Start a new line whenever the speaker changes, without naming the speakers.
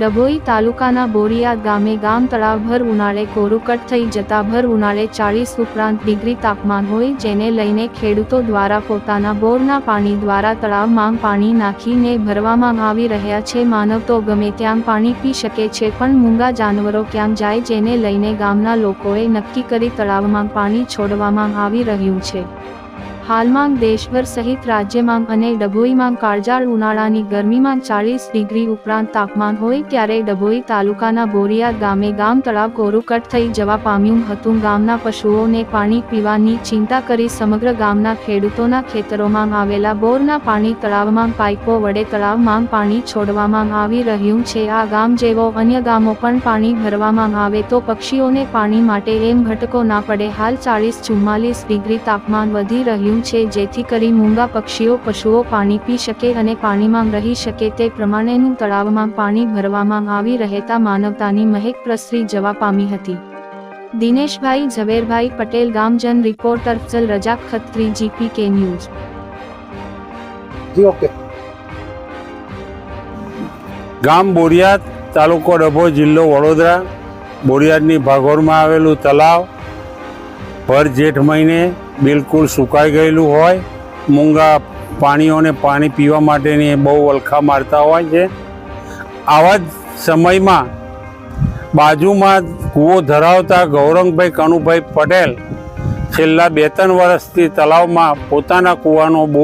ડભોઈ તાલુકાના બોરિયા ગામે ગામ તળાવભર ઉનાળે કોરુકટ થઈ જતા ભર ઉનાળે ચાળીસ ઉપરાંત ડિગ્રી તાપમાન હોય જેને લઈને ખેડૂતો દ્વારા પોતાના બોરના પાણી દ્વારા તળાવમાં પાણી નાખીને ભરવામાં આવી રહ્યા છે. માનવ તો ગમે ત્યાં પાણી પી શકે છે, પણ મૂંગા જાનવરો ક્યાં જાય જેને લઈને ગામના લોકોએ નક્કી કરી તળાવમાં પાણી છોડવામાં આવી રહ્યું છે. હાલમાં દેશભર સહિત રાજ્યમાં અને ડભોઈમાં કાળજાળ ઉનાળાની ગરમીમાં ચાલીસ ડિગ્રી ઉપરાંત તાપમાન હોય ત્યારે ડભોઈ તાલુકાના બોરિયા ગામે ગામ તળાવ કોરુકટ થઈ જવા પામ્યું હતું. ગામના પશુઓને પાણી પીવાની ચિંતા કરી સમગ્ર ગામના ખેડૂતોના ખેતરોમાં આવેલા બોરના પાણી તળાવમાં પાઇપો વડે તળાવમાં પાણી છોડવામાં આવી રહ્યું છે. આ ગામ જેવો અન્ય ગામો પણ પાણી ભરવામાં આવે તો પક્ષીઓને પાણી માટે એમ ઘટકો ના પડે. હાલ ચાલીસ ચુમ્માલીસ ડિગ્રી તાપમાન વધી રહ્યું છે જેથી કરી મૂંગા પક્ષીઓ પશુઓ પાણી પી શકે અને પાણીમાં રહી શકે તે પ્રમાણેનું તળાવમાં પાણી ભરવામાં આવી રહેતા માનવતાની મહેક પ્રસરી જવા પામી હતી. Dineshbhai Zaverbhai Patel ગામજન reporter Fazal Razak Khatri GP K news.
જી ઓકે.
ગામ બોરિયાદ તાલુકો ડભો જિલ્લો વડોદરા. બોરિયાદની ભાગોળમાં આવેલું તલાવ ભર જેઠ મહિને બિલકુલ સુકાઈ ગયેલું હોય. મૂંગા પાણીઓને પાણી પીવા માટેની બહુ વલખા મારતા હોય છે. આવા જ સમયમાં બાજુમાં કૂવો ધરાવતા ગૌરંગભાઈ કનુભાઈ પટેલ છેલ્લા બે ત્રણ વર્ષથી તલાવમાં પોતાના કૂવાનો બહુ